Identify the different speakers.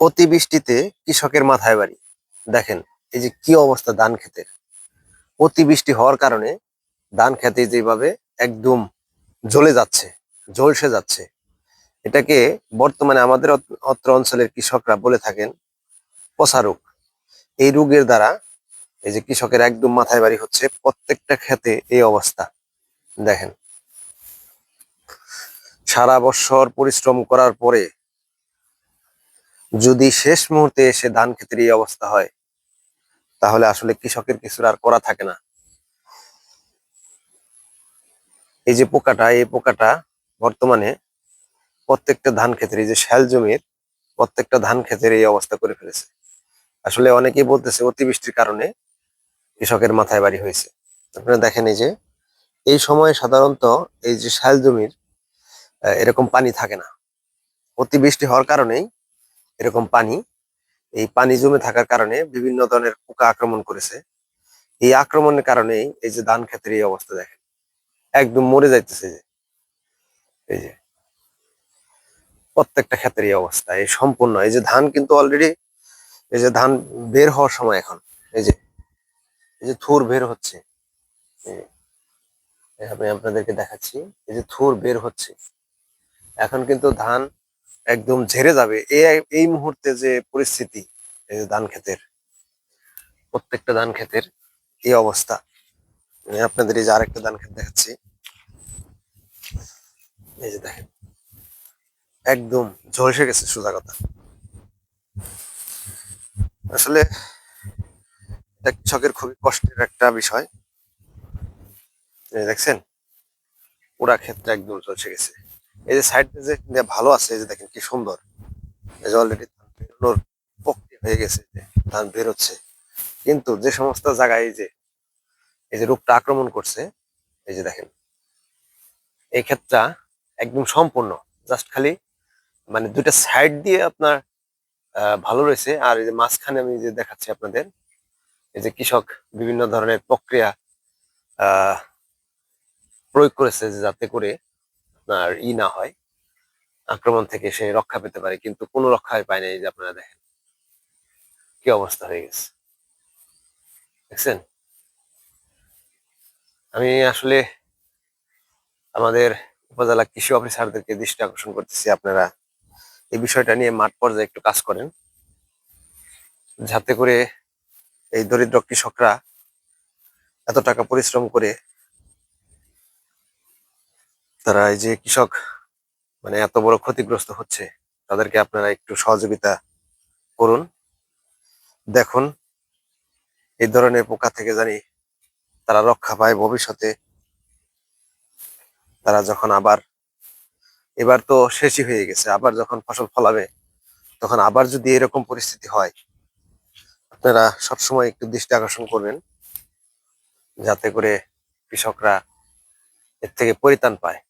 Speaker 1: অতিবৃষ্টিতে কৃষকের মাথায় বাড়ি। দেখেন, এই যে কি অবস্থা ধান ক্ষেতের। অতিবৃষ্টি হওয়ার কারণে ধান খেতে যেভাবে একদম জ্বলে যাচ্ছে ঝলসে যাচ্ছে, এটাকে বর্তমানে আমাদের অত- অত্র অঞ্চলের কৃষকরা বলে থাকেন পচা রোগ। এই রোগের দ্বারা এই যে কৃষকের একদম মাথায় বাড়ি হচ্ছে প্রত্যেকটা ক্ষেতে এই অবস্থা। দেখেন, সারা বছর পরিশ্রম করার পরে যদি শেষ মুহূর্তে এসে ধান ক্ষেতের এই অবস্থা হয়, তাহলে আসলে কৃষকের কিছু আর করা থাকে না। এই যে পোকাটা, এই পোকাটা বর্তমানে প্রত্যেকটা ধান ক্ষেতের, এই যে শ্যাল জমির প্রত্যেকটা ধান ক্ষেতের এই অবস্থা করে ফেলেছে। আসলে অনেকেই বলতেছে অতিবৃষ্টির কারণে কৃষকের মাথায় বাড়ি হয়েছে। আপনারা দেখেন এই যে, এই সময়ে সাধারণত এই যে শ্যাল জমির এরকম পানি থাকে না। অতিবৃষ্টি হওয়ার কারণেই এরকম পানি, এই পানি জমে থাকার কারণে বিভিন্ন ধরনের পোকা আক্রমণ করেছে। এই আক্রমণের কারণেই এই যে ধান ক্ষেতের এই অবস্থা দেখেন, একদম মরে যাইতেছে যে। এই যে প্রত্যেকটা ক্ষেতের এই অবস্থা, এই সম্পূর্ণ। এই যে ধান কিন্তু অলরেডি এই যে ধান বের হওয়ার সময় এখন, এই যে এই যে থুর বের হচ্ছে। আমি আপনাদেরকে দেখাচ্ছি, এই যে থুর বের হচ্ছে। এখন কিন্তু ধান একদম ঝেড়ে যাবে। এই মুহূর্তে যে পরিস্থিতি ধান ক্ষেতের, প্রত্যেকটা ধান ক্ষেতের এই অবস্থা। আপনাদের এই যে আরেকটা ধান ক্ষেত দেখাচ্ছি। এই যে দেখেন, একদম ঝলসে গেছে সোজা কথা। আসলে এটা কৃষকের খুবই কষ্টের একটা বিষয়। দেখছেন, পুরা ক্ষেত্রে একদম ঝলসে গেছে। এই যে সাইড যে ভালো আছে, এই যে দেখেন কি সুন্দর। এই যে অলরেডি ধান বেরোনোর প্রক্রিয়া হয়ে গেছে, যে ধান বেরোচ্ছে। কিন্তু যে সমস্ত জায়গায় এই যে এই যে রোগটা আক্রমণ করছে, এই যে দেখেন, এই ক্ষেতটা একদম সম্পূর্ণ জাস্ট খালি মানে দুইটা সাইড দিয়ে আপনার ভালো রয়েছে। আর এই যে মাঝখানে আমি যে দেখাচ্ছি আপনাদের, এই যে কৃষক বিভিন্ন ধরনের প্রক্রিয়া প্রয়োগ করেছে যাতে করে আপনার ই না হয়, আক্রমণ থেকে সে রক্ষা পেতে পারে, কিন্তু কোনো রক্ষাই পায় না এই যে আপনারা দেখেন। কি অবস্থা হয়ে গেছে। দেখছেন? আমি আসলে আমাদের উপজেলা কৃষি অফিসারদেরকে দৃষ্টি আকর্ষণ করতেছি, আপনারা এই বিষয়টা নিয়ে মাঠ পর্যায়ে একটু কাজ করেন। যাতে করে এই দরিদ্র কৃষকরা এত টাকা পরিশ্রম করে তারা এই যে কৃষক মানে এত বড় ক্ষতিগ্রস্ত হচ্ছে, তাদেরকে আপনারা একটু সহযোগিতা করুন। দেখুন, এই ধরনের পোকা থেকে জানি তারা রক্ষা পায় ভবিষ্যতে। তারা যখন আবার, এবার তো শেষই হয়ে গেছে, আবার যখন ফসল ফলাবে, তখন আবার যদি এরকম পরিস্থিতি হয়, আপনারা সবসময় একটু দৃষ্টি আকর্ষণ করবেন, যাতে করে কৃষকরা এর থেকে পরিত্রাণ পায়।